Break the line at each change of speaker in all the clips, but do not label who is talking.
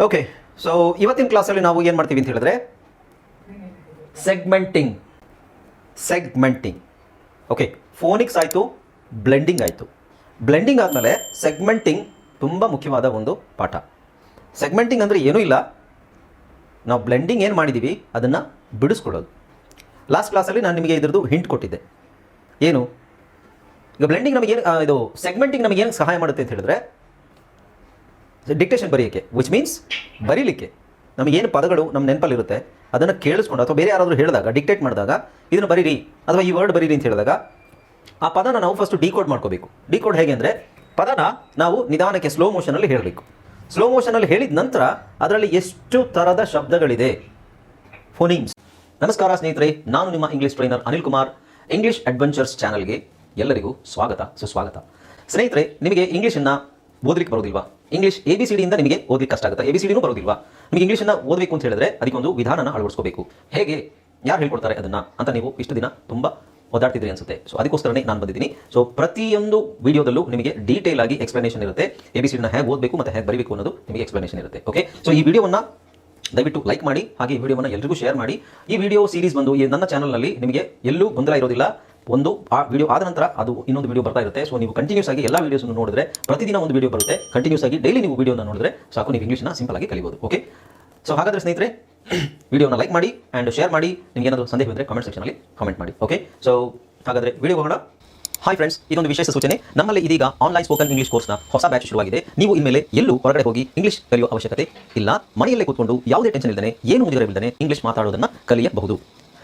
Okay so ಇವತ್ತಿನ ಕ್ಲಾಸಲ್ಲಿ ನಾವು ಏನು ಮಾಡ್ತೀವಿ ಅಂತ ಹೇಳಿದ್ರೆ ಸೆಗ್ಮೆಂಟಿಂಗ್ ಸೆಗ್ಮೆಂಟಿಂಗ್ ಓಕೆ ಫೋನಿಕ್ಸ್ ಆಯಿತು ಬ್ಲೆಂಡಿಂಗ್ ಆಯಿತು. ಬ್ಲೆಂಡಿಂಗ್ ಆದಮೇಲೆ ಸೆಗ್ಮೆಂಟಿಂಗ್ ತುಂಬ ಮುಖ್ಯವಾದ ಒಂದು ಪಾಠ. ಸೆಗ್ಮೆಂಟಿಂಗ್ ಅಂದರೆ ಏನೂ ಇಲ್ಲ. ನಾವು ಬ್ಲೆಂಡಿಂಗ್ ಏನು ಮಾಡಿದ್ದೀವಿ ಅದನ್ನು ಬಿಡಿಸ್ಕೊಳ್ಳೋದು. ಲಾಸ್ಟ್ ಕ್ಲಾಸಲ್ಲಿ ನಾನು ನಿಮಗೆ ಇದ್ರದ್ದು ಹಿಂಟ್ ಕೊಟ್ಟಿದ್ದೆ. ಏನು? ಈಗ ಬ್ಲೆಂಡಿಂಗ್ ನಮಗೆ ಏನು ಇದು ಸೆಗ್ಮೆಂಟಿಂಗ್ ನಮಗೇನು ಸಹಾಯ ಮಾಡುತ್ತೆ ಅಂತ ಹೇಳಿದ್ರೆ ಡಿಕ್ಟೇಷನ್ ಬರೆಯೋಕ್ಕೆ ವಿಚ್ ಮೀನ್ಸ್ ಬರೀಲಿಕ್ಕೆ. ನಮಗೇನು ಪದಗಳು ನಮ್ಮ ನೆನಪಲ್ಲಿರುತ್ತೆ ಅದನ್ನು ಕೇಳಿಸ್ಕೊಂಡು ಅಥವಾ ಬೇರೆ ಯಾರಾದರೂ ಹೇಳಿದಾಗ ಡಿಕ್ಟೇಟ್ ಮಾಡಿದಾಗ, ಇದನ್ನು ಬರೀರಿ ಅಥವಾ ಈ ವರ್ಡ್ ಬರೀರಿ ಅಂತ ಹೇಳಿದಾಗ, ಆ ಪದನ ನಾವು ಫಸ್ಟ್ ಡಿಕೋಡ್ ಮಾಡ್ಕೋಬೇಕು. ಡಿಕೋಡ್ ಹೇಗೆ ಅಂದರೆ, ಪದನ ನಾವು ನಿಧಾನಕ್ಕೆ ಸ್ಲೋ ಮೋಷನಲ್ಲಿ ಹೇಳಬೇಕು. ಸ್ಲೋ ಮೋಷನಲ್ಲಿ ಹೇಳಿದ ನಂತರ, ಅದರಲ್ಲಿ ಎಷ್ಟು ಥರದ ಶಬ್ದಗಳಿದೆ? ಫೋನಿಮ್ಸ್ ನಮಸ್ಕಾರ ಸ್ನೇಹಿತರೆ, ನಾನು ನಿಮ್ಮ English trainer Anil Kumar English adventures ಚಾನಲ್ಗೆ ಎಲ್ಲರಿಗೂ ಸ್ವಾಗತ, ಸುಸ್ವಾಗತ. ಸ್ನೇಹಿತರೆ, ನಿಮಗೆ ಇಂಗ್ಲೀಷನ್ನು ಓದಲಿಕ್ಕೆ ಬರೋದಿಲ್ವಾ? ಇಂಗ್ಲಿಷ್ ಎ ಬಿ ಸಿ ಡಿಯಿಂದ ನಿಮಗೆ ಓದಲಿಕ್ಕೆ ಕಷ್ಟ ಆಗುತ್ತೆ. ಎ ಬಿ ಸಿ ಡಿನೂ ಬರೋದಿಲ್ವಾ? ನಿಮಗೆ ಇಂಗ್ಲೀಷನ್ನು ಓದಬೇಕು ಅಂತ ಹೇಳಿದ್ರೆ ಅದಕ್ಕೊಂದು ವಿಧಾನನ ಅಳವಡಿಸ್ಕೋಬೇಕು. ಹೇಗೆ? ಯಾರು ಹೇಳ್ಕೊಡ್ತಾರೆ ಅದನ್ನು ಅಂತ ನೀವು ಇಷ್ಟು ದಿನ ತುಂಬ ಓದಾಡ್ತಿದ್ರಿ ಅನ್ಸುತ್ತೆ. ಸೊ ಅದಕ್ಕೋಸ್ಕರನೇ ನಾನು ಬಂದಿದ್ದೀನಿ. ಸೊ ಪ್ರತಿಯೊಂದು ವಿಡಿಯೋದಲ್ಲೂ ನಿಮಗೆ ಡೀಟೇಲ್ ಆಗಿ ಎಕ್ಸ್ಪ್ಲನೇಷನ್ ಇರುತ್ತೆ. ಎ ಬಿ ಸಿ ಡಿನ ಹೇಗೆ ಓದಬೇಕು ಮತ್ತು ಹೇಗೆ ಬರಬೇಕು ಅನ್ನೋದು ನಿಮಗೆ ಎಕ್ಸ್ಪ್ಲನೇಷನ್ ಇರುತ್ತೆ. ಓಕೆ ಸೊ ಈ ವಿಡಿಯೋವನ್ನು ದಯವಿಟ್ಟು ಲೈಕ್ ಮಾಡಿ. ಹಾಗೆ ಈ ವಿಡಿಯೋವನ್ನು ಎಲ್ರಿಗೂ ಶೇರ್ ಮಾಡಿ. ಈ ವಿಡಿಯೋ ಸೀರೀಸ್ ಬಂದು ಈ ನನ್ನ ಚಾನಲ್ನಲ್ಲಿ ನಿಮಗೆ ಎಲ್ಲೂ ಗೊಂದಲ ಇರೋದಿಲ್ಲ. ಒಂದು, ಆ ವಿಡಿಯೋ ಆದ ನಂತರ ಅದು ಇನ್ನೊಂದು ವಿಡಿಯೋ ಬರ್ತಾ ಇರುತ್ತೆ. ಸೊ ನೀವು ಕಂಟಿನ್ಯೂಸ್ ಆಗಿ ಎಲ್ಲ ವಿಡಿಯೋಸ್ ನೋಡಿದ್ರೆ ಪ್ರತಿದಿನ ಒಂದು ವಿಡಿಯೋ ಬರುತ್ತೆ. ಕಂಟಿನ್ಯೂಸ್ ಆಗಿ ಡೈಲಿ ನೀವು ವಿಡಿಯೋನ ನೋಡಿದ್ರೆ ಸಾಕು, ನೀವು ಇಂಗ್ಲೀಷ್ನ ಸಿಂಪಲ್ ಆಗಿ ಕಲಿಬೋದು ಓಕೆ ಸೊ ಹಾಗಾದ್ರೆ ಸ್ನೇಹಿತರೆ ವಿಡಿಯೋನ ಲೈಕ್ ಮಾಡಿ ಆ್ಯಂಡ್ ಶೇರ್ ಮಾಡಿ. ನಿಮ್ಗೆ ಏನಾದರೂ ಸಂದೇಹ ಇದ್ದರೆ ಕಮೆಂಟ್ ಸೆಕ್ಷನಲ್ಲಿ ಕಮೆಂಟ್ ಮಾಡಿ ಓಕೆ ಸೊ ಹಾಗಾದ್ರೆ ವಿಡಿಯೋ ಹೋಗೋಣ. ಹಾಯ್ ಫ್ರೆಂಡ್ಸ್ ಇದೊಂದು ವಿಶೇಷ ಸೂಚನೆ. ನಮ್ಮಲ್ಲಿ ಇದೀಗ ಆನ್ಲೈನ್ ಸ್ಪೋಕನ್ ಇಂಗ್ಲಿಷ್ ಕೋರ್ಸ್ನ ಹೊಸ ಬ್ಯಾಚ್ ಶುರುವಾಗಿದೆ. ನೀವು ಇನ್ಮೇಲೆ ಎಲ್ಲೂ ಹೊರಗಡೆ ಹೋಗಿ ಇಂಗ್ಲಿಷ್ ಕಲಿಯುವ ಅವಶ್ಯಕತೆ ಇಲ್ಲ. ಮನೆಯಲ್ಲೇ ಕೂತ್ಕೊಂಡು ಯಾವುದೇ ಟೆನ್ಷನ್ ಇಲ್ಲದೆ ಏನು ಮುಗಿದರೆ ಇಲ್ಲದೆ ಇಂಗ್ಲಿಷ್ ಮಾತಾಡೋದನ್ನ ಕಲಿಯಬಹುದು.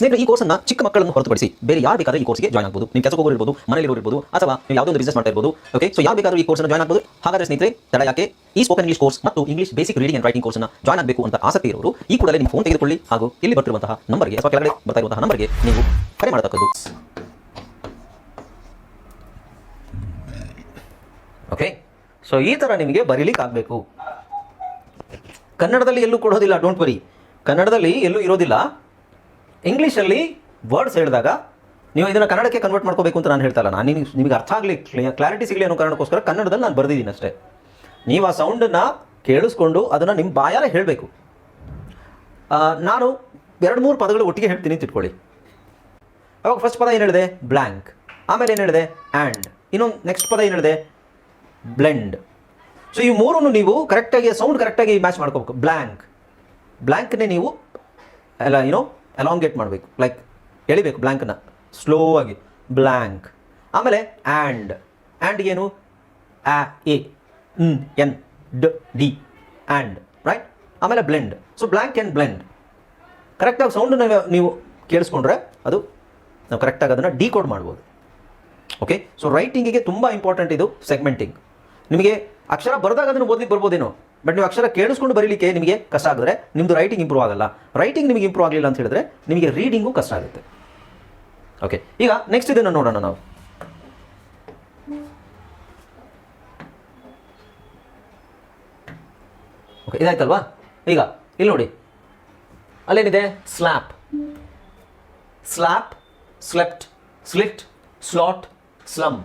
ಸ್ನೇಹಿತರೆ, ಈ ಕೋರ್ಸನ್ನ ಚಿಕ್ಕ ಮಕ್ಕಳನ್ನು ಹೊರತುಪಡಿಸಿ ಬೇರೆ ಯಾರು ಬೇಕಾದ್ರೆ ಈ ಕೋರ್ಸ್ಗೆ ಜಾಯ್ನ್ ಆಗಬಹುದು ನಿಮ್ಮ ಕೆಲಸ ಹೋಗೋರು ಮನೇಲಿ ಇರ್ಬೋದು, ಅಥವಾ ನೀವು ಯಾವುದೋ ಒಂದು ಬಿಸ್ನೆಸ್ ಮಾಡ್ತಾ ಇರಬಹುದು ಓಕೆ ಸೊ ಯಾವ ಬೇಕಾದ್ರೂ ಈ ಕೋರ್ಸ್ ಜಾಯ್ನ್ ಆಗಬಹುದು ಹಾಗಾದ್ರೆ ಸ್ನೇಹಿತರೆ, ತಡ ಯಾಕೆ? ಈ ಸ್ಪೋಕನ್ ಇಂಗ್ಲಿಷ್ ಕೋರ್ಸ್ ಮತ್ತು English basic reading and writing ಕೋರ್ಸ್ನ ಜಾಯ್ನ್ ಆಗಬೇಕು ಅಂತ ಆಸಕ್ತಿ ಇರೋರು, ಈ ಕೂಡಲೇ ನಿಮ್ಮ ಫೋನ್ ತೆಗೆದುಕೊಳ್ಳಿ. ಹಾಗೂ ಇಲ್ಲಿ ಬರ್ತಿರುವಂತಹ ನಂಬರ್ಗೆ ಅಥವಾ ಕೆಳಗಡೆ ಬರ್ತಾ ಇರುವಂತಹ ನಂಬರ್ಗೆ ನೀವು ಕರೆ ಮಾಡತಕ್ಕದ್ದು. ಓಕೆ ಸೊ ಈ ಥರ ನಿಮಗೆ ಬರೀಲಿಕ್ಕೆ ಆಗಬೇಕು. ಕನ್ನಡದಲ್ಲಿ ಎಲ್ಲೂ ಕೊಡೋದಿಲ್ಲ ಡೋಂಟ್ ವರಿ ಕನ್ನಡದಲ್ಲಿ ಎಲ್ಲೂ ಇರೋದಿಲ್ಲ. ಇಂಗ್ಲೀಷಲ್ಲಿ ವರ್ಡ್ಸ್ ಹೇಳಿದಾಗ ನೀವು ಇದನ್ನು ಕನ್ನಡಕ್ಕೆ ಕನ್ವರ್ಟ್ ಮಾಡ್ಕೋಬೇಕು ಅಂತ ನಾನು ಹೇಳ್ತಾ ಇಲ್ಲ. ನಾನು ನಿಮಗೆ ನಿಮಗೆ ಅರ್ಥ ಆಗಲಿ ಕ್ಲಾರಿಟಿ ಸಿಗಲಿ ಅನ್ನೋ ಕಾರಣಕ್ಕೋಸ್ಕರ ಕನ್ನಡದಲ್ಲಿ ನಾನು ಬರೆದಿದ್ದೀನಿ ಅಷ್ಟೇ. ನೀವು ಆ ಸೌಂಡನ್ನು ಕೇಳಿಸ್ಕೊಂಡು ಅದನ್ನು ನಿಮ್ಮ ಬಾಯಾರೆ ಹೇಳಬೇಕು. ನಾನು ಎರಡು ಮೂರು ಪದಗಳು ಒಟ್ಟಿಗೆ ಹೇಳ್ತೀನಿ ಅಂತ ಇಟ್ಕೊಳ್ಳಿ. ಅವಾಗ ಫಸ್ಟ್ ಪದ ಏನು ಹೇಳಿದೆ ಬ್ಲ್ಯಾಂಕ್ ಆಮೇಲೆ ಏನು ಹೇಳಿದೆ ಆ್ಯಂಡ್ ಇನ್ನೊಂದು ನೆಕ್ಸ್ಟ್ ಪದ ಏನು ಹೇಳಿದೆ ಬ್ಲೆಂಡ್ ಸೊ ಈ ಮೂರನ್ನು ನೀವು ಕರೆಕ್ಟಾಗಿ ಸೌಂಡ್ ಕರೆಕ್ಟಾಗಿ ಮ್ಯಾಚ್ ಮಾಡ್ಕೋಬೇಕು. ಬ್ಲ್ಯಾಂಕ್ ಬ್ಲ್ಯಾಂಕ್ನೇ ನೀವು ಎಲ್ಲ ಏನೋ ಅಲಾಂಗೇಟ್ ಮಾಡಬೇಕು. ಲೈಕ್ ಎಳಿಬೇಕು ಬ್ಲ್ಯಾಂಕನ್ನು ಸ್ಲೋ ಆಗಿ. ಬ್ಲ್ಯಾಂಕ್ ಆಮೇಲೆ ಆ್ಯಂಡ್ ಆ್ಯಂಡ್ ಏನು? ಆ ಎ ಎನ್ ಡ್ ಡಿ ಆ್ಯಂಡ್ ರೈಟ್ ಆಮೇಲೆ blend so blank and blend ಕರೆಕ್ಟಾಗಿ ಸೌಂಡ್ ನೀವು ಕೇಳಿಸ್ಕೊಂಡ್ರೆ ಅದು ನಾವು ಕರೆಕ್ಟಾಗಿ ಅದನ್ನು ಡಿಕೋಡ್ ಮಾಡ್ಬೋದು. ಓಕೆ ಸೊ ರೈಟಿಂಗಿಗೆ ತುಂಬ ಇಂಪಾರ್ಟೆಂಟ್ ಇದು ಸೆಗ್ಮೆಂಟಿಂಗ್ ನಿಮಗೆ ಅಕ್ಷರ ಬರೆದಾಗ ಅದನ್ನು ಓದಲಿಕ್ಕೆ ಬರ್ಬೋದೇನೋ? ಬಟ್ ನೀವು ಅಕ್ಷರ ಕೇಳಿಸ್ಕೊಂಡು ಬರೀಲಿಕ್ಕೆ ನಿಮಗೆ ಕಷ್ಟ ಆಗಿದ್ರೆ ನಿಮ್ಮದು ರೈಟಿಂಗ್ ಇಂಪ್ರೂವ್ ಆಗಲ್ಲ. ರೈಟಿಂಗ್ ನಿಮಗೆ ಇಂಪ್ರೂವ್ ಆಗಲಿಲ್ಲ ಅಂತ ಹೇಳಿದ್ರೆ ನಿಮಗೆ ರೀಡಿಂಗು ಕಷ್ಟ ಆಗುತ್ತೆ. ಓಕೆ ಈಗ ನೆಕ್ಸ್ಟ್ ಇದನ್ನು ನೋಡೋಣ ನಾವು. ಓಕೆ ಇದಾಯ್ತಲ್ವಾ? ಈಗ, ಇಲ್ಲಿ ನೋಡಿ. ಅಲ್ಲೇನಿದೆ? Slap slap slept slit slot slum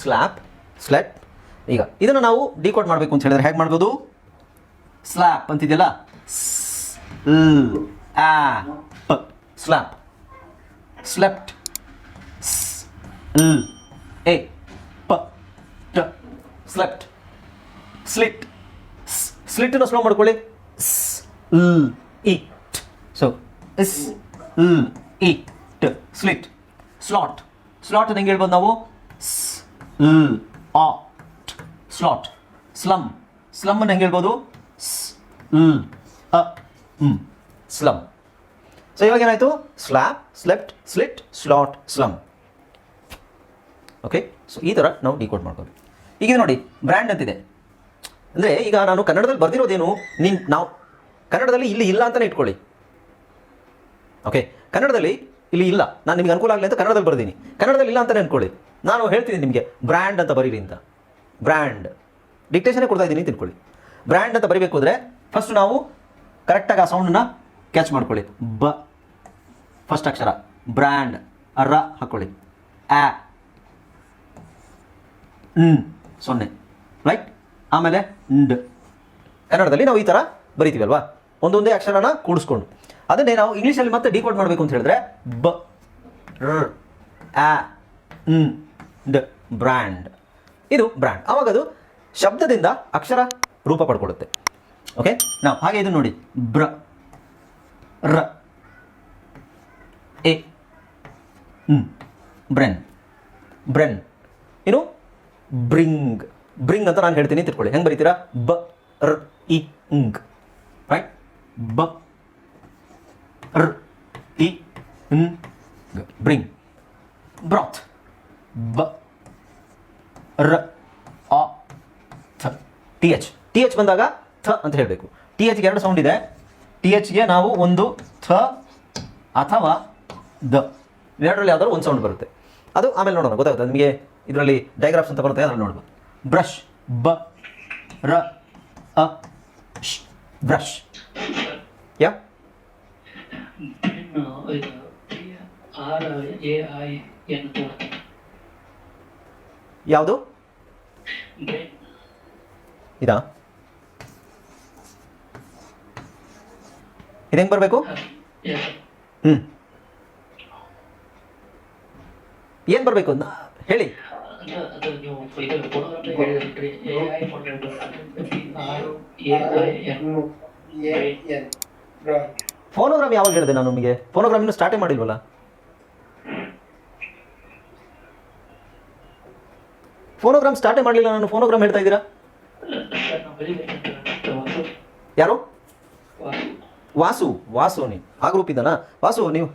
slap slate ಈಗ ಇದನ್ನು ನಾವು ಡಿಕೋಡ್ ಮಾಡಬೇಕು ಅಂತ ಹೇಳಿದ್ರೆ ಹೇಗೆ ಮಾಡ್ಬೋದು? ಸ್ಲ್ಯಾಪ್ ಅಂತಿದೆಯಲ್ಲ? ಸ್ಲ್ಯಾಪ್ ಸ್ಲೆಪ್ಟ್ ಎ ಪ ಟ ಸ್ಲೆಪ್ಟ್ ಸ್ಲಿಟ್ ಸ್ಲಿಟ್ಟನ್ನು ಸ್ಲೋ ಮಾಡ್ಕೊಳ್ಳಿ. It so S it slit slot slot ಹೆಂಗೆ ಹೇಳ್ಬೋದು ನಾವು? ಸ್ ಆ ಸ್ಲಾಟ್ ಸ್ಲಮ್ ಸ್ಲಮ್ ಅನ್ನು ಹೆಂಗೆ ಹೇಳ್ಬೋದು? ಸ್ಲಮ್ ಸೊ ಇವಾಗ ಏನಾಯಿತು? Slap slept slit slot slum okay so ಈ ಥರ ನಾವು ಡಿಕೋಡ್ ಮಾಡ್ಬೋದು. ಈಗ ನೋಡಿ ಬ್ರ್ಯಾಂಡ್ ಅಂತಿದೆ. ಅಂದರೆ ಈಗ ನಾನು ಕನ್ನಡದಲ್ಲಿ ಬರ್ದಿರೋದೇನು, ನಿನ್, ನಾವು, ಕನ್ನಡದಲ್ಲಿ ಇಲ್ಲಿ ಇಲ್ಲ ಅಂತಲೇ ಇಟ್ಕೊಳ್ಳಿ. ಓಕೆ ಕನ್ನಡದಲ್ಲಿ ಇಲ್ಲಿ ಇಲ್ಲ. ನಾನು ನಿಮಗೆ ಅನುಕೂಲ ಆಗಲಿ ಅಂತ ಕನ್ನಡದಲ್ಲಿ ಬರ್ದೀನಿ. ಕನ್ನಡದಲ್ಲಿ ಇಲ್ಲ ಅಂತಲೇ ಅನ್ಕೊಳ್ಳಿ. ನಾನು ಹೇಳ್ತೀನಿ ನಿಮಗೆ ಬ್ರ್ಯಾಂಡ್ ಅಂತ ಬರೀರಿ ಅಂತ. ಬ್ರ್ಯಾಂಡ್. ಡಿಕ್ಟೇಷನೇ ಕೊಡ್ತಾ ಇದ್ದೀನಿ, ತಿಳ್ಕೊಳ್ಳಿ. ಬ್ರ್ಯಾಂಡ್ ಅಂತ ಬರಿಬೇಕು ಅಂದರೆ ಫಸ್ಟ್ ನಾವು ಕರೆಕ್ಟಾಗಿ ಆ ಸೌಂಡನ್ನ ಕ್ಯಾಚ್ ಮಾಡ್ಕೊಳ್ಳಿ. ಬ. ಫಸ್ಟ್ ಅಕ್ಷರ. ಬ್ರ್ಯಾಂಡ್. ರ ಹಾಕ್ಕೊಳ್ಳಿ ಆ ಸೊನ್ನೆ. ರೈಟ್ ಆಮೇಲೆ ಂಡ್. ಕನ್ನಡದಲ್ಲಿ ನಾವು ಈ ಥರ ಬರಿತೀವಲ್ವಾ ಒಂದೊಂದೇ ಅಕ್ಷರನ ಕೂಡಿಸ್ಕೊಂಡು. ಅದನ್ನೇ ನಾವು ಇಂಗ್ಲೀಷಲ್ಲಿ ಮತ್ತೆ ಡಿಕೋಡ್ ಮಾಡಬೇಕು ಅಂತ ಹೇಳಿದ್ರೆ ಬ. ಆ ಡ್. ಬ್ರ್ಯಾಂಡ್. ಇದು ಬ್ರ್ಯಾಂಡ್. ಅವಾಗ ಅದು ಶಬ್ದದಿಂದ ಅಕ್ಷರ ರೂಪ ಪಡ್ಕೊಳ್ಳುತ್ತೆ ಓಕೆ ನಾವು ಹಾಗೆ ಇದು ನೋಡಿ. ಬ್ರ, ರ, ಎ ಬ್ರೆನ್ ಬ್ರೆನ್. ಏನು? ಬ್ರಿಂಗ್. ಬ್ರಿಂಗ್ ಅಂತ ನಾನು ಹೇಳ್ತೀನಿ ತಿಳ್ಕೊಳ್ಳಿ ಹೆಂಗೆ ಬರೀತೀರಾ? ಬ, ರ್, ಇ ಇಂಗ್ ರೈಟ್ ಬ, ರ್, ಇ ಬ್ರಿಂಗ್. ಬ್ರಾತ್. ಬ ರ ಆ ಥ ಟಿ ಎಚ್ ಟಿ ಎಚ್ ಬಂದಾಗ ಥ ಅಂತ ಹೇಳಬೇಕು. ಟಿ ಎಚ್ಗೆ ಎರಡು ಸೌಂಡ್ ಇದೆ. ಟಿ ಎಚ್ಗೆ ನಾವು ಒಂದು ಥ ಅಥವಾ ದ. ಎರಡರಲ್ಲಿ ಯಾವ್ದಾದ್ರು ಒಂದು ಸೌಂಡ್ ಬರುತ್ತೆ. ಅದು ಆಮೇಲೆ ನೋಡೋಣ ಗೊತ್ತಾಗುತ್ತೆ. ನಿಮಗೆ ಇದರಲ್ಲಿ ಡೈಗ್ರಾಫ್ಸ್ ಅಂತ ಬರುತ್ತೆ ಅದರಲ್ಲಿ ನೋಡ್ಬೋದು. ಬ್ರಷ್ ಬ ರ ಅ ಶ್ ಬ್ರಷ್ ಯಾ ಯಾವುದು? ಇದಾ? ಇದು ಹೆಂಗೆ ಬರಬೇಕು
ಹ್ಮ್.
ಹ್ಞೂ ಏನು ಬರಬೇಕು ಹೇಳಿ. ಫೋನೋಗ್ರಾಮ್ ಯಾವಾಗ ಹೇಳಿದೆ ನಾನು ನಿಮಗೆ? ಫೋನೋಗ್ರಾಮ್ ಇನ್ನು ಸ್ಟಾರ್ಟೇ ಮಾಡಿಲ್ವಲ್ಲ? ಫೋನೋಗ್ರಾಮ್ ಸ್ಟಾರ್ಟೇ ಮಾಡಲಿಲ್ಲ, ನಾನು ಫೋನೋಗ್ರಾಮ್ ಹೇಳ್ತಾ ಇದ್ದೀರಾ? ಯಾರು?
ವಾಸು.
ವಾಸು ನೀವು ಆ ಗ್ರೂಪ್ ಇದ್ದಾನಾ ವಾಸು, ನೀವು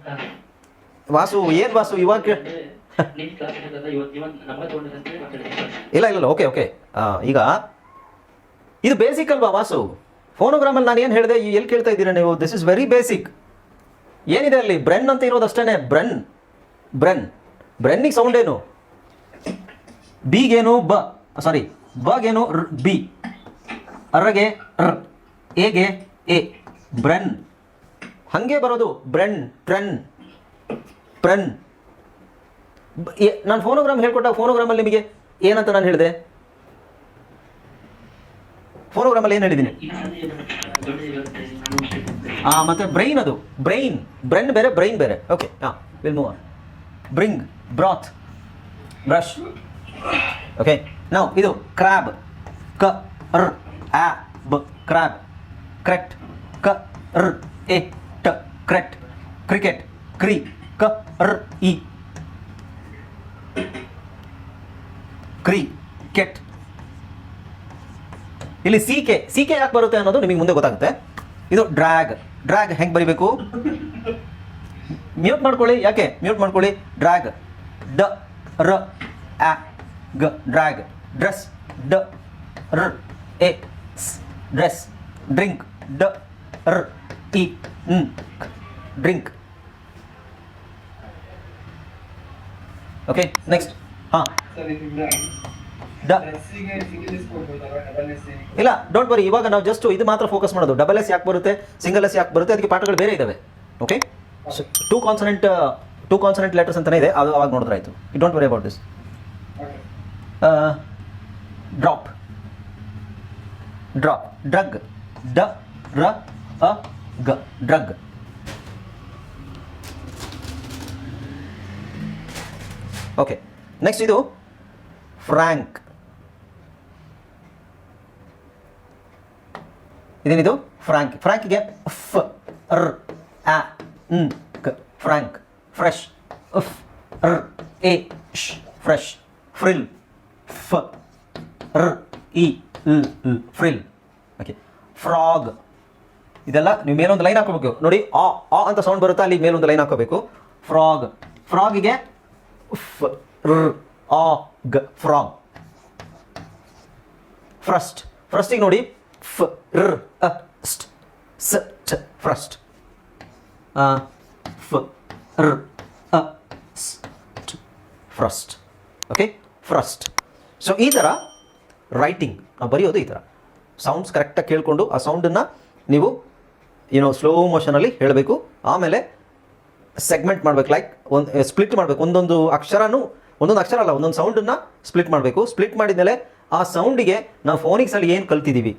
ವಾಸು, ಏನು ವಾಸು? ಇವಾಗ ಇಲ್ಲ ಇಲ್ಲ ಇಲ್ಲ, ಓಕೆ ಓಕೆ. ಈಗ ಇದು ಬೇಸಿಕ್ ಅಲ್ವಾ ವಾಸು? ಫೋನೋಗ್ರಾಮಲ್ಲಿ ನಾನು ಏನು ಹೇಳಿದೆ ಎಲ್ಲಿ ಕೇಳ್ತಾ ಇದ್ದೀರಾ ನೀವು? ದಿಸ್ ಇಸ್ ವೆರಿ ಬೇಸಿಕ್ ಏನಿದೆ ಅಲ್ಲಿ? ಬ್ರೆನ್ ಅಂತ ಇರೋದು ಅಷ್ಟೇ ಬ್ರೆನ್. ಬ್ರೆನ್. ಬ್ರೆನ್ನಿಗೆ ಸೌಂಡ್ ಏನು? ಬಿಗೇನು ಬ ಸಾರಿ ಬಗೇನು ರ್, ಬಿ. ಅರಗೆ ರ್, ಎಗೆ ಎ, ಬ್ರನ್. ಹಾಗೆ ಬರೋದು, ಬ್ರೆನ್, ಟ್ರೆನ್, ಪ್ರೆನ್. ನಾನು ಫೋನೋಗ್ರಾಮ್ ಹೇಳ್ಕೊಟ್ಟಾಗ ಫೋನೋಗ್ರಾಮಲ್ಲಿ ನಿಮಗೆ ಏನಂತ ನಾನು ಹೇಳಿದೆ? ಫೋನೋಗ್ರಾಮಲ್ಲಿ ಏನು ಹೇಳಿದ್ದೀನಿ? ಹಾಂ ಮತ್ತೆ ಬ್ರೈನ್ ಅದು, ಬ್ರೈನ್. ಬ್ರೆನ್ ಬೇರೆ, ಬ್ರೈನ್ ಬೇರೆ. ಓಕೆ ಹಾಂ will move bring broth brush okay ನಾವು ಇದು ಕ್ರಾಬ್ ಕ ರ್ ಆ ಬ ಕ್ರ್ಯಾಬ್ ಕ್ರೆಟ್ ಕ ರ್ ಎ ಟ ಕ್ರೆಟ್ ಕ್ರಿಕೆಟ್ ಕ್ರಿ ಕ ರ್ ಇ ಕ್ರಿ ಕೆಟ್ ಇಲ್ಲಿ ಸಿ ಕೆ ಸಿ ಕೆ ಯಾಕೆ ಬರುತ್ತೆ ಅನ್ನೋದು ನಿಮಗೆ ಮುಂದೆ ಗೊತ್ತಾಗುತ್ತೆ. ಇದು ಡ್ರ್ಯಾಗ್ ಡ್ರ್ಯಾಗ್ ಹೆಂಗೆ ಬರಿಬೇಕು? ಮ್ಯೂಟ್ ಮಾಡ್ಕೊಳ್ಳಿ. ಯಾಕೆ? ಮ್ಯೂಟ್ ಮಾಡ್ಕೊಳ್ಳಿ. ಡ್ರ್ಯಾಗ್ ಡ, ರ ಆ ಗ ಡ್ರ್ಯಾಗ್ ಡ್ರೆಸ್ ಡ ರ್ ಎ ಸ್ ಡ್ರೆಸ್ ಡ್ರಿಂಕ್ ಡ ರ್ ಇ ನ್ ಡ್ರಿಂಕ್. ಓಕೆ ನೆಕ್ಸ್ಟ್ ಹಾಂ. ಡ. ಇಲ್ಲ ಡೋಂಟ್ ವರಿ ಇವಾಗ ನಾವು ಜಸ್ಟ್ ಇದು ಮಾತ್ರ ಫೋಕಸ್ ಮಾಡೋದು. ಡಬಲ್ ಎಸ್ ಯಾಕೆ ಬರುತ್ತೆ? ಸಿಂಗಲ್ ಎಸ್ ಯಾಕೆ ಬರುತ್ತೆ? ಅದಕ್ಕೆ ಪಾಠಗಳು ಬೇರೆ ಇದಾವೆ. Okay two consonant two consonant letters ಅಂತಲೇ ಇದೆ. ಅದು ಅವಾಗ ನೋಡಿದ್ರೆ ಆಯಿತು. Don't worry about this drop drop drug ಡ ರ ಅ ಗ ಡ್ರಗ್ ಓಕೆ ನೆಕ್ಸ್ಟ್ ಇದು ಫ್ರ್ಯಾಂಕ್ ಇದೇನಿದು? ಫ್ರಾಂಕ್ ಫ್ರಾಂಕ್ಗೆ ಫ್ ರ್ ಆ ನ್ ಕ್ ಫ್ರಾಂಕ್ ಫ್ರೆಶ್ ಉಫ್ ರ್ ಎ ಶ್ ಫ್ರೆಶ್ ಫ್ರಿಲ್ ಫ್ ರ್ ಇ ಲ್ ಲ್ ಫ್ರಿಲ್ ಓಕೆ ಫ್ರಾಗ್ ಇದೆಲ್ಲ ನೀವು ಮೇಲೊಂದು ಲೈನ್ ಹಾಕೋಬೇಕು ನೋಡಿ, ಆ ಆ ಅಂತ ಸೌಂಡ್ ಬರುತ್ತಾ ಅಲ್ಲಿ ಮೇಲೊಂದು ಲೈನ್ ಹಾಕೋಬೇಕು ಫ್ರಾಗ್ ಫ್ರಾಗಿಗೆ ಫ್ ರ್ ಆ ಗ ಫ್ರಾಗ್ ಫ್ರಸ್ಟ್ ಫ್ರಸ್ಟಿಗೆ ನೋಡಿ ಫ್ ರ್ ಅ ಸ್ಟ್ ಸ ಟ ಫ್ರಸ್ಟ್ ಫ್ ರ್ ಅ ಸ್ ಟ್ ಫ್ರಸ್ಟ್ ಓಕೆ ಫ್ರಸ್ಟ್ ಸೊ ಈ ಥರ ರೈಟಿಂಗ್ ನಾವು ಬರೆಯೋದು ಈ ಥರ ಸೌಂಡ್ಸ್ ಕರೆಕ್ಟಾಗಿ ಕೇಳಿಕೊಂಡು ಆ ಸೌಂಡನ್ನು ನೀವು ಏನೋ ಸ್ಲೋ ಮೋಷನಲ್ಲಿ ಹೇಳಬೇಕು. ಆಮೇಲೆ ಸೆಗ್ಮೆಂಟ್ ಮಾಡಬೇಕು ಲೈಕ್ ಒಂದು ಸ್ಪ್ಲಿಟ್ ಮಾಡಬೇಕು. ಒಂದೊಂದು ಅಕ್ಷರನೂ, ಒಂದೊಂದು ಅಕ್ಷರ ಅಲ್ಲ, ಒಂದೊಂದು ಸೌಂಡನ್ನು ಸ್ಪ್ಲಿಟ್ ಮಾಡಬೇಕು. ಸ್ಪ್ಲಿಟ್ ಮಾಡಿದ್ಮೇಲೆ ಆ ಸೌಂಡಿಗೆ ನಾವು ಫೋನಿಕ್ಸಲ್ಲಿ ಏನು ಕಲ್ತಿದ್ದೀವಿ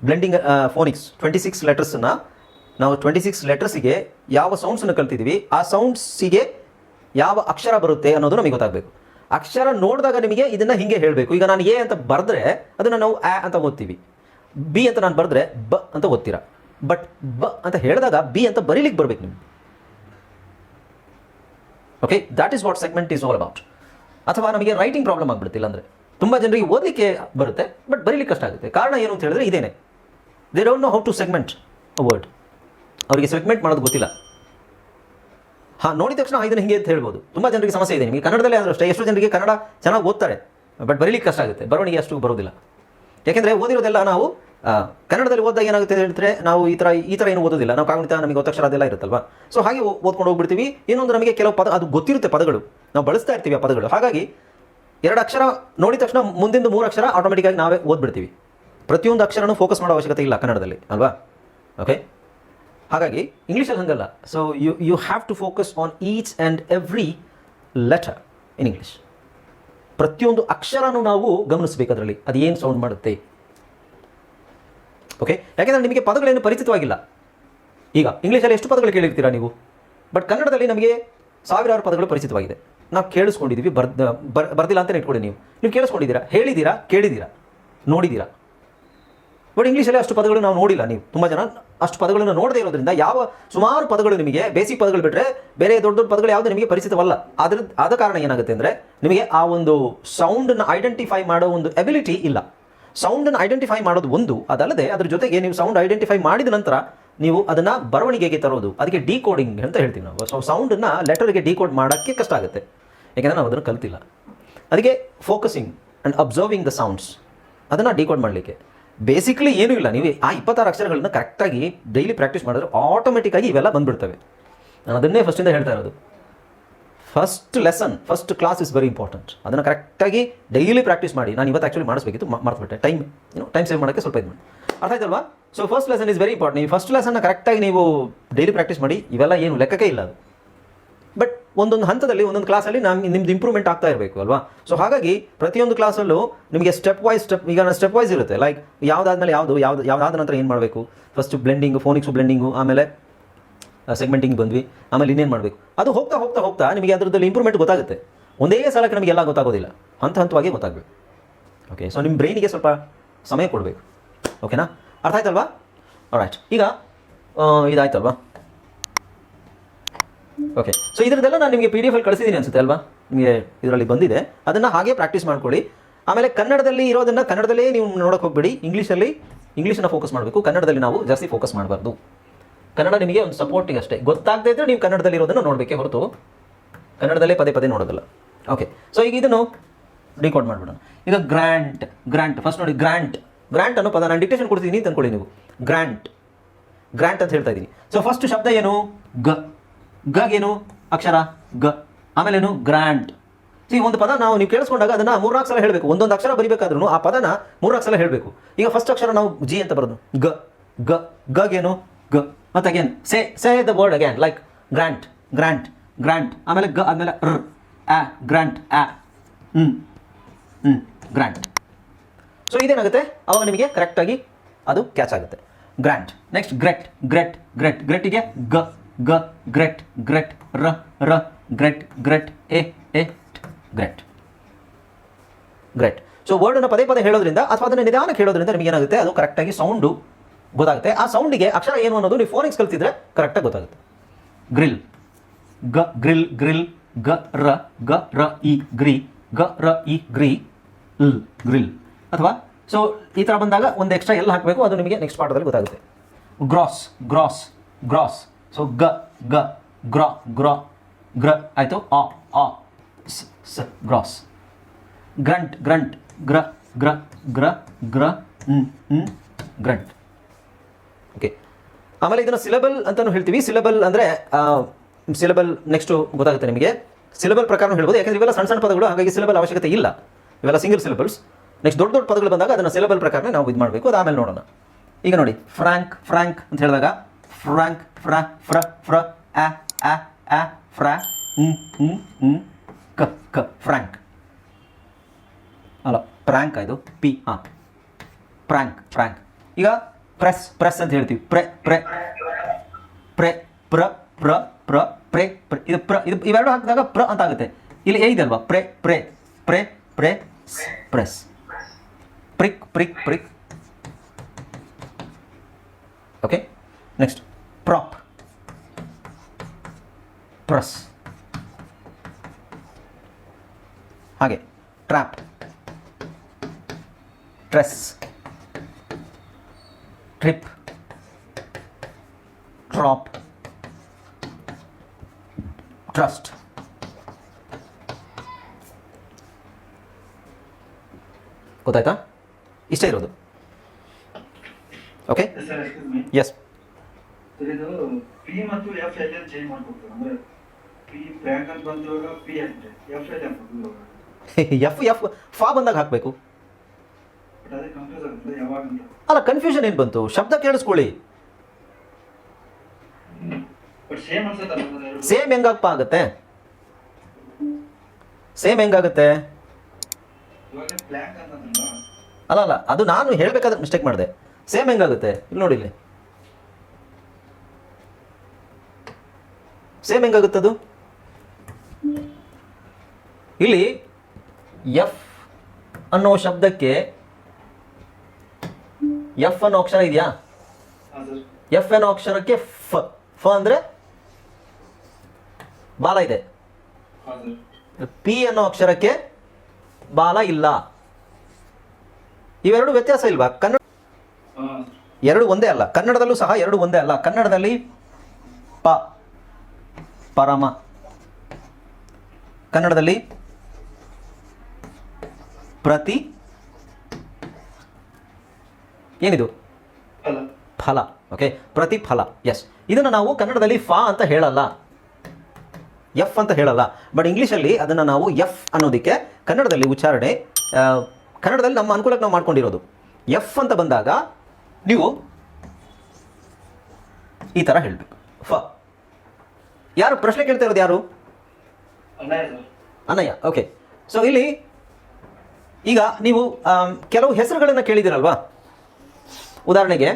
ಬ್ಲೆಂಡಿಂಗ್ ಫೋನಿಕ್ಸ್ ಟ್ವೆಂಟಿ ಸಿಕ್ಸ್ ಲೆಟರ್ಸನ್ನು ನಾವು ಟ್ವೆಂಟಿ ಸಿಕ್ಸ್ ಲೆಟರ್ಸಿಗೆ ಯಾವ ಸೌಂಡ್ಸನ್ನು ಕಲ್ತಿದ್ದೀವಿ ಆ ಸೌಂಡ್ಸಿಗೆ ಯಾವ ಅಕ್ಷರ ಬರುತ್ತೆ ಅನ್ನೋದು ನಮಗೆ ಗೊತ್ತಾಗಬೇಕು. ಅಕ್ಷರ ನೋಡಿದಾಗ ನಿಮಗೆ ಇದನ್ನು ಹಿಂಗೆ ಹೇಳಬೇಕು. ಈಗ ನಾನು ಎ ಅಂತ ಬರೆದ್ರೆ ಅದನ್ನು ನಾವು ಆ ಅಂತ ಓದ್ತೀವಿ. ಬಿ ಅಂತ ನಾನು ಬರೆದ್ರೆ ಬ ಅಂತ ಓದ್ತೀರಾ? ಬಟ್ ಬ ಅಂತ ಹೇಳಿದಾಗ ಬಿ ಅಂತ ಬರೀಲಿಕ್ಕೆ ಬರ್ಬೇಕು ನಿಮ್ಗೆ. Okay that is what segment is all about ಅಥವಾ ನಮಗೆ ರೈಟಿಂಗ್ ಪ್ರಾಬ್ಲಮ್ ಆಗಿಬಿಡ್ತಿಲ್ಲ ಅಂದ್ರೆ ತುಂಬ ಜನರಿಗೆ ಓದಲಿಕ್ಕೆ ಬರುತ್ತೆ ಬಟ್ ಬರೀಲಿಕ್ಕೆ ಕಷ್ಟ ಆಗುತ್ತೆ. ಕಾರಣ ಏನು ಅಂತ ಹೇಳಿದ್ರೆ ಇದೇನೆ. They don't know how to segment a word ಅವರಿಗೆ ಸೆಗ್ಮೆಂಟ್ ಮಾಡೋದು ಗೊತ್ತಿಲ್ಲ. ಹಾಂ, ನೋಡಿದ ತಕ್ಷಣ ಇದನ್ನು ಹಿಂಗೆ ಅಂತ ಹೇಳ್ಬೋದು. ತುಂಬ ಜನರಿಗೆ ಸಮಸ್ಯೆ ಇದೆ ನಿಮಗೆ. ಕನ್ನಡದಲ್ಲೇ ಆದರೂ ಅಷ್ಟೇ, ಎಷ್ಟು ಜನರಿಗೆ ಕನ್ನಡ ಚೆನ್ನಾಗಿ ಓದ್ತಾರೆ, ಬಟ್ ಬರೀಲಿಕ್ಕೆ ಕಷ್ಟ ಆಗುತ್ತೆ. ಬರವಣಿಗೆ ಅಷ್ಟು ಬರೋದಿಲ್ಲ. ಯಾಕೆಂದರೆ ಓದಿರೋದೆಲ್ಲ ನಾವು ಕನ್ನಡದಲ್ಲಿ ಓದಿದಾಗ ಏನಾಗುತ್ತೆ ಹೇಳಿದ್ರೆ, ನಾವು ಈ ಥರ ಈ ಥರ ಏನು ಓದೋದಿಲ್ಲ. ನಾವು ಕಾಗುಣಿತ, ನಮಗೆ ಒತ್ತಕ್ಷರ ಅದೆಲ್ಲ ಇರುತ್ತಲ್ವಾ? ಸೊ ಹಾಗೆ ಓದ್ಕೊಂಡು ಹೋಗ್ಬಿಡ್ತೀವಿ. ಇನ್ನೊಂದು ನಮಗೆ ಕೆಲವು ಪದ, ಅದು ಗೊತ್ತಿರುತ್ತೆ ಪದಗಳು. ನಾವು ಬಳಸ್ತಾ ಇರ್ತೀವಿ ಆ ಪದಗಳು. ಹಾಗಾಗಿ ಎರಡು ಅಕ್ಷರ ನೋಡಿದ ತಕ್ಷಣ ಮುಂದಿನ ಮೂರು ಅಕ್ಷರ ಆಟೋಮೆಟಿಕ್ಕಾಗಿ ನಾವೇ ಓದ್ಬಿಡ್ತೀವಿ. ಪ್ರತಿಯೊಂದು ಅಕ್ಷರನೂ ಫೋಕಸ್ ಮಾಡೋ ಅವಶ್ಯಕತೆ ಇಲ್ಲ ಕನ್ನಡದಲ್ಲಿ, ಅಲ್ವಾ? ಓಕೆ ಹಾಗಾಗಿ ಇಂಗ್ಲೀಷಲ್ಲಿ ಹಂಗಲ್ಲ. So you you have to focus on each and every letter in English ಪ್ರತಿಯೊಂದು ಅಕ್ಷರನೂ ನಾವು ಗಮನಿಸಬೇಕು ಅದರಲ್ಲಿ. ಅದು ಏನು ಸೌಂಡ್ ಮಾಡುತ್ತೆ? ಓಕೆ ಯಾಕೆಂದರೆ ನಿಮಗೆ ಪದಗಳೇನು ಪರಿಚಿತವಾಗಿಲ್ಲ. ಈಗ ಇಂಗ್ಲೀಷಲ್ಲಿ ಎಷ್ಟು ಪದಗಳು ಕೇಳಿರ್ತೀರಾ ನೀವು? ಬಟ್ ಕನ್ನಡದಲ್ಲಿ ನಮಗೆ ಸಾವಿರಾರು ಪದಗಳು ಪರಿಚಿತವಾಗಿದೆ. ನಾವು ಕೇಳಿಸ್ಕೊಂಡಿದ್ದೀವಿ ಬರ್ದ, ಬರ್, ಬರ್ದಿಲ್ಲ ಅಂತಲೇ ಇಟ್ಕೊಳ್ಳಿ ನೀವು. ನೀವು ಕೇಳಿಸ್ಕೊಂಡಿದ್ದೀರಾ? ಹೇಳಿದ್ದೀರಾ? ಕೇಳಿದ್ದೀರಾ? ನೋಡಿದ್ದೀರಾ? ಬಟ್ ಇಂಗ್ಲೀಷಲ್ಲಿ ಅಷ್ಟು ಪದಗಳು ನಾವು ನೋಡಿಲ್ಲ ನೀವು. ತುಂಬ ಜನ ಅಷ್ಟು ಪದಗಳನ್ನು ನೋಡದೇ ಇರೋದ್ರಿಂದ ಯಾವ ಸುಮಾರು ಪದಗಳು ನಿಮಗೆ ಬೇಸಿಕ್ ಪದಗಳು ಬಿಟ್ಟರೆ ಬೇರೆ ದೊಡ್ಡ ದೊಡ್ಡ ಪದಗಳು ಯಾವುದು ನಿಮಗೆ ಪರಿಚಿತವಲ್ಲ. ಅದ್ರ ಆದ ಕಾರಣ ಏನಾಗುತ್ತೆ ಅಂದರೆ ನಿಮಗೆ ಆ ಒಂದು ಸೌಂಡನ್ನು ಐಡೆಂಟಿಫೈ ಮಾಡೋ ಒಂದು ಎಬಿಲಿಟಿ ಇಲ್ಲ. ಸೌಂಡನ್ನು ಐಡೆಂಟಿಫೈ ಮಾಡೋದು ಒಂದು, ಅದಲ್ಲದೆ ಅದ್ರ ಜೊತೆಗೆ ನೀವು ಸೌಂಡ್ ಐಡೆಂಟಿಫೈ ಮಾಡಿದ ನಂತರ ನೀವು ಅದನ್ನು ಬರವಣಿಗೆಗೆ ತರೋದು, ಅದಕ್ಕೆ ಡಿಕೋಡಿಂಗ್ ಅಂತ ಹೇಳ್ತೀವಿ ನಾವು. ಸೊ ಸೌಂಡನ್ನು ಲೆಟರ್ಗೆ ಡಿಕೋಡ್ ಮಾಡೋಕ್ಕೆ ಕಷ್ಟ ಆಗುತ್ತೆ. ಯಾಕೆಂದರೆ ನಾವು ಅದನ್ನು ಕಲ್ತಿಲ್ಲ. ಅದಕ್ಕೆ focusing and observing the sounds ಅದನ್ನು ಡಿಕೋಡ್ ಮಾಡಲಿಕ್ಕೆ. ಬೇಸಿಕ್ಲಿ ಏನೂ ಇಲ್ಲ. ನೀವು ಆ ಇಪ್ಪತ್ತಾರು ಅಕ್ಷರಗಳನ್ನ ಕರೆಕ್ಟಾಗಿ ಡೈಲಿ ಪ್ರಾಕ್ಟೀಸ್ ಮಾಡಿದ್ರೆ ಆಟೋಮೆಟಿಕ್ಕಾಗಿ ಇವೆಲ್ಲ ಬಂದ್ಬಿಡ್ತವೆ. ನಾನು ಅದನ್ನೇ ಫಸ್ಟಿಂದ ಹೇಳ್ತಾ ಇರೋದು. First lesson first class is very important ಅದನ್ನು ಕರೆಕ್ಟಾಗಿ ಡೈಲಿ ಪ್ರಾಕ್ಟೀಸ್ ಮಾಡಿ. ನಾನು ಇವತ್ತು ಆ್ಯಕ್ಚುಲಿ ಮಾಡಿಸ್ಬೇಕಿತ್ತು ಮಾಡ್ತಿಬಿಟ್ಟೆ ಟೈಮ್ ಏನು ಟೈಮ್ ಸೇವ್ ಮಾಡೋಕ್ಕೆ ಸ್ವಲ್ಪ ಇದು ಅರ್ಥ ಆಯ್ತಲ್ವಾ? So first lesson is very important ನೀವು ಫಸ್ಟ್ ಲೆಸನ್ನ ಕರೆಕ್ಟಾಗಿ ನೀವು ಡೈಲಿ ಪ್ರಾಕ್ಟೀಸ್ ಮಾಡಿ, ಇವೆಲ್ಲ ಏನು ಲೆಕ್ಕಕ್ಕೆ ಇಲ್ಲ ಅದು. ಬಟ್ ಒಂದೊಂದು ಹಂತದಲ್ಲಿ, ಒಂದೊಂದು ಕ್ಲಾಸಲ್ಲಿ ನಮ್ಗೆ ನಿಮ್ದು ಇಂಪ್ರೂವ್ಮೆಂಟ್ ಆಗ್ತಾ ಇರಬೇಕು, ಅಲ್ವಾ? ಸೊ ಹಾಗಾಗಿ ಪ್ರತಿಯೊಂದು ಕ್ಲಾಸಲ್ಲೂ ನಿಮಗೆ ಸ್ಟೆಪ್ ವೈಸ್ ಸ್ಟೆಪ್ ಈಗ ಸ್ಟೆಪ್ ವೈಸ್ ಇರುತ್ತೆ. ಲೈಕ್ ಯಾವುದಾದ್ಮೇಲೆ ಯಾವುದು, ಯಾವ್ದು, ಯಾವುದಾದ ನಂತರ ಏನು ಮಾಡಬೇಕು? ಫಸ್ಟ್ ಬ್ಲೆಂಡಿಂಗು ಫೋನಿಕ್ಸ್ ಬ್ಲೆಂಡಿಂಗು ಆಮೇಲೆ ಸೆಗ್ಮೆಂಟಿಂಗ್ ಬಂದ್ವಿ. ಆಮೇಲೆ ಇನ್ನೇನು ಮಾಡಬೇಕು? ಅದು ಹೋಗ್ತಾ ಹೋಗ್ತಾ ಹೋಗ್ತಾ ನಿಮಗೆ ಅದರದಲ್ಲಿ ಇಂಪ್ರೂವ್ಮೆಂಟ್ ಗೊತ್ತಾಗುತ್ತೆ. ಒಂದೇ ಸಲಕ್ಕೆ ನಮಗೆಲ್ಲ ಗೊತ್ತಾಗೋದಿಲ್ಲ. ಹಂತ ಹಂತವಾಗಿ ಗೊತ್ತಾಗಬೇಕು. ಓಕೆ ಸೊ ನಿಮ್ಮ ಬ್ರೈನಿಗೆ ಸ್ವಲ್ಪ ಸಮಯ ಕೊಡಬೇಕು. ಓಕೆನಾ ಅರ್ಥ ಆಯ್ತಲ್ವಾ? ರೈಟ್ ಈಗ ಇದಾಯ್ತಲ್ವಾ? ಓಕೆ ಸೊ ಇದರದೆಲ್ಲ ನಾನು ನಿಮಗೆ ಪಿ ಡಿ ಎಫ್ ಅಲ್ಲಿ ಕಳಿಸಿದ್ದೀನಿ ಅನ್ಸುತ್ತೆ ಅಲ್ವಾ? ನಿಮಗೆ ಇದರಲ್ಲಿ ಬಂದಿದೆ. ಅದನ್ನು ಹಾಗೆ ಪ್ರಾಕ್ಟೀಸ್ ಮಾಡ್ಕೊಳ್ಳಿ. ಆಮೇಲೆ ಕನ್ನಡದಲ್ಲಿ ಇರೋದನ್ನು ಕನ್ನಡದಲ್ಲೇ ನೀವು ನೋಡೋಕೆ ಹೋಗಬೇಡಿ. ಇಂಗ್ಲೀಷಲ್ಲಿ ಇಂಗ್ಲೀಷನ್ನು ಫೋಕಸ್ ಮಾಡಬೇಕು. ಕನ್ನಡದಲ್ಲಿ ನಾವು ಜಾಸ್ತಿ ಫೋಕಸ್ ಮಾಡಬಾರ್ದು. ಕನ್ನಡ ನಿಮಗೆ ಒಂದು ಸಪೋರ್ಟಿಂಗ್ ಅಷ್ಟೇ. ಗೊತ್ತಾಗದೇ ಇದ್ದರೆ ನೀವು ಕನ್ನಡದಲ್ಲಿ ಇರೋದನ್ನು ನೋಡಬೇಕೇ ಹೊರತು ಕನ್ನಡದಲ್ಲೇ ಪದೇ ಪದೇ ನೋಡೋದಲ್ಲ. ಓಕೆ ಸೊ ಈಗ ಇದನ್ನು ಡಿಕೋಡ್ ಮಾಡಿಬಿಡೋಣ. ಈಗ ಗ್ರ್ಯಾಂಟ್ ಗ್ರ್ಯಾಂಟ್ ಫಸ್ಟ್ ನೋಡಿ ಗ್ರ್ಯಾಂಟ್ ಗ್ರ್ಯಾಂಟ್ ಅನ್ನೋ ಪದ, ನಾನು ಡಿಕ್ಟೇಷನ್ ಕೊಡ್ತೀನಿ ಅಂತ ಅನ್ಕೊಳ್ಳಿ ನೀವು. ಗ್ರ್ಯಾಂಟ್ ಗ್ರ್ಯಾಂಟ್ ಅಂತ ಹೇಳ್ತಾ ಇದ್ದೀನಿ. ಸೊ ಫಸ್ಟ್ ಶಬ್ದ ಏನು? ಗ. ಗಗೇನು ಅಕ್ಷರ? ಗ. ಆಮೇಲೇನು ಗ್ರ್ಯಾಂಟ್ ಈ ಒಂದು ಪದ ನಾವು ನೀವು ಕೇಳಿಸ್ಕೊಂಡಾಗ ಅದನ್ನ ಮೂರ್ನಾಲ್ಕು ಸಲ ಹೇಳಬೇಕು. ಒಂದೊಂದು ಅಕ್ಷರ ಬರಿಬೇಕಾದ್ರೂ ಆ ಪದನ ಮೂರ್ನಾಲ್ಕು ಸಲ ಹೇಳಬೇಕು. ಈಗ ಫಸ್ಟ್ ಅಕ್ಷರ ನಾವು ಜಿ ಅಂತ ಬರೋದು. ಗ ಗ ಗಗೇನು ಗ. ಮತ್ತೆ again? Say say the word again like grant grant grant ಆಮೇಲೆ ಗ ಆಮೇಲೆ ರ್, ಆ ಗ್ರ್ಯಾಂಟ್ ಆ. ಹ್ಞೂ ಹ್ಞೂ ಗ್ರ್ಯಾಂಟ್ ಸೊ ಇದೇನಾಗುತ್ತೆ? ಅವಾಗ ನಿಮಗೆ ಕರೆಕ್ಟಾಗಿ ಅದು ಕ್ಯಾಚ್ ಆಗುತ್ತೆ. ಗ್ರ್ಯಾಂಟ್ ನೆಕ್ಸ್ಟ್ ಗ್ರೆಟ್ ಗ್ರೆಟ್ ಗ್ರೆಟ್ ಗ್ರೆಟ್ಟಿಗೆ ಗ. ಗ, ಗ್ರೆಟ್ ಗ್ರೆಟ್, ರ ರ, ಗ್ರೆಟ್ ಗ್ರೆಟ್, ಎ ಎ ಗ್ರೆಟ್. ಗ್ರೆಟ್. ಸೊ ವರ್ಡನ್ನು ಪದೇ ಪದೇ ಹೇಳೋದ್ರಿಂದ ಅಥವಾ ಅದನ್ನು ನಿಧಾನಕ್ಕೆ ಹೇಳೋದ್ರಿಂದ ನಿಮಗೆ ಏನಾಗುತ್ತೆ? ಅದು ಕರೆಕ್ಟಾಗಿ ಸೌಂಡು ಗೊತ್ತಾಗುತ್ತೆ. ಆ ಸೌಂಡಿಗೆ ಅಕ್ಷರ ಏನು ಅನ್ನೋದು ನೀವು ಫೋನಿಕ್ಸ್ ಕಲ್ತಿದ್ರೆ ಕರೆಕ್ಟಾಗಿ ಗೊತ್ತಾಗುತ್ತೆ. ಗ್ರಿಲ್. ಗ, ಗ್ರಿಲ್ ಗ್ರಿಲ್, ಗ, ರ ಗ, ರ, ಇ, ಗ್ರಿ, ಗ, ರ, ಇ, ಗ್ರಿ, ಲ್, ಗ್ರಿಲ್. ಅಥವಾ ಸೊ ಈ ಥರ ಬಂದಾಗ ಒಂದು ಎಕ್ಸ್ಟ್ರಾ ಎಲ್ಲ ಹಾಕಬೇಕು. ಅದು ನಿಮಗೆ ನೆಕ್ಸ್ಟ್ ಪಾಠದಲ್ಲಿ ಗೊತ್ತಾಗುತ್ತೆ. Gross gross gross. ಸೊ ಗ ಗ ಗ್ರ ಗ್ರ ಗ್ರ ಆಯಿತು? ಅ ಅ ಸ್, ಸ ಗ್ರಾಸ್ ಗ್ರಂಟ್ ಗ್ರಂಟ್ ಗ್ರ ಗ್ರ ಗ್ರ ಗ್ರ ಹ್ ಗ್ರಂಟ್ ಓಕೆ ಆಮೇಲೆ ಇದನ್ನು ಸಿಲೆಬಲ್ ಅಂತಲೂ ಹೇಳ್ತೀವಿ. ಸಿಲೆಬಲ್ ಅಂದರೆ ಸಿಲೆಬಲ್ ನೆಕ್ಸ್ಟು ಗೊತ್ತಾಗುತ್ತೆ ನಿಮಗೆ. ಸಿಲೆಬಲ್ ಪ್ರಕಾರ ಹೇಳ್ಬೋದು. ಯಾಕಂದರೆ ಇವೆಲ್ಲ ಸಣ್ಣ ಸಣ್ಣ ಪದಗಳು, ಹಾಗಾಗಿ ಸಿಲೆಬಲ್ ಅವಶ್ಯಕತೆ ಇಲ್ಲ. ಇವೆಲ್ಲ ಸಿಂಗಲ್ ಸಿಲೆಬಲ್ಸ್ ನೆಕ್ಸ್ಟ್ ದೊಡ್ಡ ದೊಡ್ಡ ಪದಗಳು ಬಂದಾಗ ಅದನ್ನು ಸಿಲೆಬಲ್ ಪ್ರಕಾರ ನಾವು ಇದು ಮಾಡಬೇಕು ಅದು ನೋಡೋಣ. ಈಗ ನೋಡಿ ಫ್ರ್ಯಾಂಕ್ ಫ್ರ್ಯಾಂಕ್ ಅಂತ ಹೇಳಿದಾಗ ಫ್ರಾಂಕ್ ಫ್ರಾ ಫ್ರ ಫ್ರ a, a, a, ಫ್ರಾ m, m, m, ಕ ಕ ಫ್ರಾಂಕ್ ಅಲ್ಲ ಪ್ರ್ಯಾಂಕ್ ಇದು ಪಿ ಹಾಂ ಪ್ರ್ಯಾಂಕ್ ಫ್ರಾಂಕ್ ಈಗ ಪ್ರೆಸ್ ಪ್ರೆಸ್ ಅಂತ ಹೇಳ್ತೀವಿ. ಪ್ರೆ ಪ್ರೆ ಪ್ರೆ ಪ್ರ ಪ್ರ ಪ್ರ ಪ್ರೆ ಪ್ರ. ಇದು ಪ್ರ ಇದು ಇವೆರಡು ಹಾಕಿದಾಗ ಪ್ರ ಅಂತ ಆಗುತ್ತೆ. ಇಲ್ಲಿ ಏ ಇದೆ ಅಲ್ವಾ? ಪ್ರೆ ಪ್ರೆ ಪ್ರೆ ಪ್ರೆ press. Prick prick prick. Okay next prop ಪ್ರಸ್ ಹಾಗೆ. Trap tress trip drop trust ಗೊತ್ತಾಯ್ತಾ? ಇಷ್ಟೇ ಇರೋದು. ಓಕೆ ಎಸ್
ಸರ್ ಇದು ಪಿ ಮತ್ತು ಎಫ್ ಎಲ್ ಎಲ್ ಚೇಂಜ್ ಮಾಡ್ಕೊಡ್ತಾರೆ. ಅಂದ್ರೆ ಪಿ ಬ್ಯಾಂಕ್ ಅಂತ ಬಂದ ಇವಾಗ ಪಿ ಅಂತ ಎಫ್ ಎಲ್ ಇವಾಗ
ಎಫ್ ಎಫ್ ಫಾ ಬಂದಾಗ ಹಾಕಬೇಕು. ಅಲ್ಲ ಕನ್ಫ್ಯೂಷನ್ ಏನು ಬಂತು? ಶಬ್ದ ಕೇಳಿಸ್ಕೊಳ್ಳಿ.
ಸೇಮ್
ಹೆಂಗಪ್ಪ ಆಗುತ್ತೆ? ಸೇಮ್ ಹೆಂಗಾಗುತ್ತೆ? ಅಲ್ಲ ಅಲ್ಲ ಅದು ನಾನು ಹೇಳಬೇಕಾದ್ರೆ ಮಿಸ್ಟೇಕ್ ಮಾಡಿದೆ. ಸೇಮ್ ಹೆಂಗಾಗುತ್ತೆ? ಇಲ್ಲಿ ನೋಡಿ ಇಲ್ಲಿ. ಸೇಮ್ ಹೆಂಗಾಗುತ್ತೆ ಅದು ಇಲ್ಲಿ ಎಫ್ ಅನ್ನೋ ಶಬ್ದಕ್ಕೆ ಎಫ್ ಅನ್ನೋ ಅಕ್ಷರ ಇದೆಯಾ? ಎಫ್ ಅನ್ನೋ ಅಕ್ಷರಕ್ಕೆ ಫ ಫ ಅಂದ್ರೆ? ಬಾಲ ಇದೆ. ಪಿ ಅನ್ನೋ ಅಕ್ಷರಕ್ಕೆ ಬಾಲ ಇಲ್ಲ. ಇವೆರಡು ವ್ಯತ್ಯಾಸ ಇಲ್ವಾ? ಕನ್ನಡ ಎರಡು ಒಂದೇ ಅಲ್ಲ. ಕನ್ನಡದಲ್ಲೂ ಸಹ ಎರಡು ಒಂದೇ ಅಲ್ಲ. ಕನ್ನಡದಲ್ಲಿ ಪ. ಪರಮ. ಕನ್ನಡದಲ್ಲಿ ಪ್ರತಿ ಏನಿದು? ಫಲ. ಓಕೆ ಪ್ರತಿಫಲ. ಎಸ್ ಇದನ್ನು ನಾವು ಕನ್ನಡದಲ್ಲಿ ಫಾ ಅಂತ ಹೇಳಲ್ಲ. ಎಫ್ ಅಂತ ಹೇಳಲ್ಲ. ಬಟ್ ಇಂಗ್ಲೀಷಲ್ಲಿ ಅದನ್ನು ನಾವು ಎಫ್ ಅನ್ನೋದಕ್ಕೆ ಕನ್ನಡದಲ್ಲಿ ಉಚ್ಚಾರಣೆ ಕನ್ನಡದಲ್ಲಿ ನಮ್ಮ ಅನುಕೂಲಕ್ಕೆ ನಾವು ಮಾಡ್ಕೊಂಡಿರೋದು. ಎಫ್ ಅಂತ ಬಂದಾಗ ನೀವು ಈ ಥರ ಹೇಳಬೇಕು. ಫ. ಯಾರು? ಪ್ರಶ್ನೆ ಕೇಳ್ತಾ ಇರೋದು ಯಾರು? ಅನಯ್ಯ ಓಕೆ ಸೊ ಇಲ್ಲಿ ಈಗ ನೀವು ಕೆಲವು ಹೆಸರುಗಳನ್ನು ಕೇಳಿದಿರಲ್ವಾ ಉದಾಹರಣೆಗೆ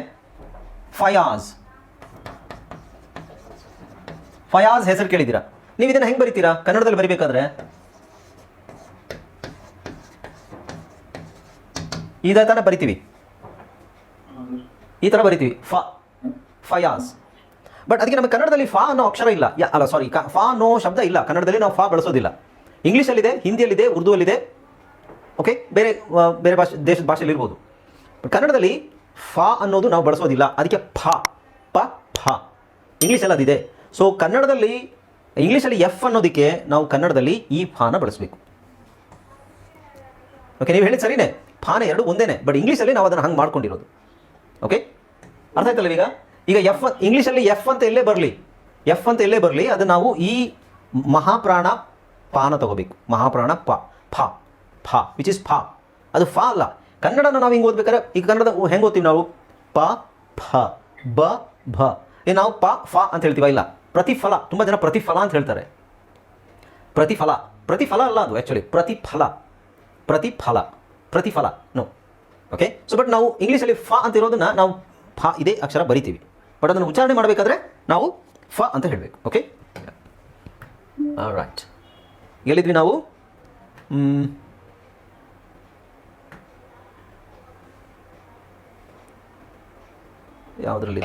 ಫಯಾಜ್. ಫಯಾಜ್ ಹೆಸರು ಕೇಳಿದ್ದೀರಾ? ನೀವು ಇದನ್ನು ಹೆಂಗೆ ಬರೀತೀರಾ? ಕನ್ನಡದಲ್ಲಿ ಬರಿಬೇಕಾದ್ರೆ? ಇದೇ ಥರ ಬರಿತೀವಿ. ಈ ಥರ ಬರಿತೀವಿ. ಫ ಫಯಾಜ್. ಬಟ್ ಅದಕ್ಕೆ ನಮ್ಮ ಕನ್ನಡದಲ್ಲಿ ಫಾ ಅನ್ನೋ ಅಕ್ಷರ ಇಲ್ಲ. ಅಲ್ಲ ಸಾರಿ ಫಾ ಅನ್ನೋ ಶಬ್ದ ಇಲ್ಲ. ಕನ್ನಡದಲ್ಲಿ ನಾವು ಫಾ ಬಳಸೋದಿಲ್ಲ. ಇಂಗ್ಲೀಷಲ್ಲಿದೆ, ಹಿಂದಿಯಲ್ಲಿದೆ, ಉರ್ದುವಲ್ಲಿದೆ. ಓಕೆ ಬೇರೆ ಬೇರೆ ಭಾಷೆ, ದೇಶದ ಭಾಷೆಯಲ್ಲಿ ಇರ್ಬೋದು. ಕನ್ನಡದಲ್ಲಿ ಫಾ ಅನ್ನೋದು ನಾವು ಬಳಸೋದಿಲ್ಲ. ಅದಕ್ಕೆ ಫ, ಪ ಫ ಇಂಗ್ಲೀಷಲ್ಲಿ ಅದಿದೆ. ಸೊ ಕನ್ನಡದಲ್ಲಿ, ಇಂಗ್ಲೀಷಲ್ಲಿ ಎಫ್ ಅನ್ನೋದಕ್ಕೆ ನಾವು ಕನ್ನಡದಲ್ಲಿ ಈ ಫಾನ ಬಳಸಬೇಕು. ಓಕೆ ನೀವು ಹೇಳಿದ ಸರಿನೇ. ಫಾನ ಎರಡು ಒಂದೇನೆ. ಬಟ್ ಇಂಗ್ಲೀಷಲ್ಲಿ ನಾವು ಅದನ್ನು ಹಂಗೆ ಮಾಡ್ಕೊಂಡಿರೋದು. ಓಕೆ ಅರ್ಥ ಆಯ್ತಲ್ಲ ಈಗ ಈಗ ಎಫ್ ಇಂಗ್ಲೀಷಲ್ಲಿ ಎಫ್ ಅಂತ ಎಲ್ಲೇ ಬರಲಿ ಎಫ್ ಅಂತ ಎಲ್ಲೇ ಬರಲಿ, ಅದು ನಾವು ಈ ಮಹಾಪ್ರಾಣ ಪಾನ ತಗೋಬೇಕು. ಮಹಾಪ್ರಾಣ ಪ ಫ ಫ ವಿಚ್ ಇಸ್ ಫ ಅದು ಫ ಅಲ್ಲ. ಕನ್ನಡನ ನಾವು ಹಿಂಗೆ ಓದ್ಬೇಕಾದ್ರೆ ಈಗ ಕನ್ನಡದ ಹೆಂಗೆ ಓದ್ತೀವಿ ನಾವು? ಪ ಫ ಬ, ಭ. ಏ, ನಾವು ಪ, ಫ ಅಂತ ಹೇಳ್ತೀವ? ಇಲ್ಲ. ಪ್ರತಿಫಲ, ತುಂಬ ಜನ ಪ್ರತಿಫಲ ಅಂತ ಹೇಳ್ತಾರೆ. ಪ್ರತಿಫಲ. ಪ್ರತಿಫಲ ಅಲ್ಲ ಅದು ಆ್ಯಕ್ಚುಲಿ ಪ್ರತಿಫಲ. ಪ್ರತಿಫಲ. ಪ್ರತಿಫಲ. ನೋ ಓಕೆ ಸೊ ಬಟ್ ನಾವು ಇಂಗ್ಲೀಷಲ್ಲಿ ಫ ಅಂತ ಇರೋದನ್ನ ನಾವು ಫ ಇದೇ ಅಕ್ಷರ ಬರಿತೀವಿ. ಬಟ್ ಅದನ್ನು ಉಚ್ಚಾರಣೆ ಮಾಡಬೇಕಾದ್ರೆ ನಾವು ಫ ಅಂತ ಹೇಳಬೇಕು ಓಕೆ ರೈಟ್ ಎಲ್ಲಿದ್ವಿ ನಾವು? ಯಾವುದರಲ್ಲಿ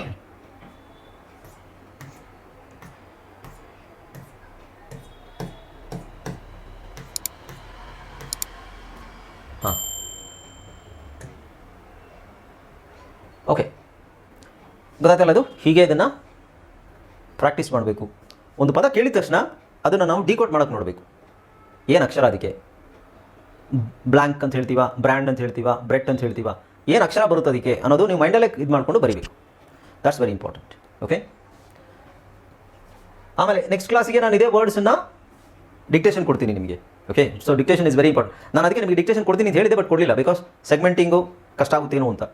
ಹಾಂ. ಓಕೆ ಗೊತ್ತಾಯ್ತಲ್ಲ ಅದು ಹೀಗೆ ಇದನ್ನು ಪ್ರಾಕ್ಟೀಸ್ ಮಾಡಬೇಕು. ಒಂದು ಪದ ಕೇಳಿದ ತಕ್ಷಣ ಅದನ್ನು ನಾವು ಡಿಕೋಟ್ ಮಾಡೋಕ್ಕೆ ನೋಡಬೇಕು. ಏನು ಅಕ್ಷರ ಅದಕ್ಕೆ? ಬ್ಲ್ಯಾಂಕ್ ಅಂತ ಹೇಳ್ತೀವ ಬ್ರ್ಯಾಂಡ್ ಅಂತ ಹೇಳ್ತೀವ ಬ್ರೆಡ್ ಅಂತ ಹೇಳ್ತೀವ, ಏನು ಅಕ್ಷರ ಬರುತ್ತೆ ಅದಕ್ಕೆ ಅನ್ನೋದು ನೀವು ಮೈಂಡಲ್ಲೇ ಇದು ಮಾಡಿಕೊಂಡು ಬರೀಬೇಕು. ದಟ್ಸ್ ವೆರಿ ಇಂಪಾರ್ಟೆಂಟ್ ಓಕೆ ಆಮೇಲೆ ನೆಕ್ಸ್ಟ್ ಕ್ಲಾಸಿಗೆ ನಾನು ಇದೇ ವರ್ಡ್ಸನ್ನು ಡಿಕ್ಟೇಷನ್ ಕೊಡ್ತೀನಿ ನಿಮಗೆ okay so dictation is very important ನಾನು ಅದಕ್ಕೆ ನಿಮಗೆ ಡಿಕ್ಟೇಷನ್ ಕೊಡ್ತೀನಿ ಅಂತ ಹೇಳಿದೆ ಬಟ್ ಕೊಡಲಿಲ್ಲ ಬಿಕಾಸ್ ಸೆಗ್ಮೆಂಟಿಂಗು ಕಷ್ಟ ಆಗುತ್ತೇನೋ ಅಂತ.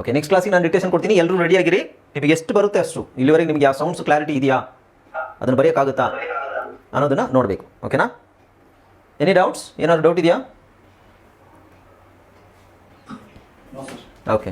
ಓಕೆ ನೆಕ್ಸ್ಟ್ ಕ್ಲಾಸಿಗೆ ನಾನು ಡಿಕ್ಟೇಷನ್ ಕೊಡ್ತೀನಿ ಎಲ್ಲರೂ ರೆಡಿಯಾಗಿರಿ ನಿಮಗೆ ಎಷ್ಟು ಬರುತ್ತೆ ಅಷ್ಟು? ಇಲ್ಲಿವರೆಗೆ ನಿಮಗೆ ಯಾವ ಸೌಂಡ್ಸ್ ಕ್ಲಾರಿಟಿ ಇದೆಯಾ? ಅದನ್ನು ಬರೆಯೋಕ್ಕಾಗುತ್ತಾ? ಅನ್ನೋದನ್ನು ನೋಡಬೇಕು. ಓಕೆನಾ ಎನಿ ಡೌಟ್ಸ್ ಏನಾದ್ರು ಡೌಟ್ ಇದೆಯಾ? ಓಕೆ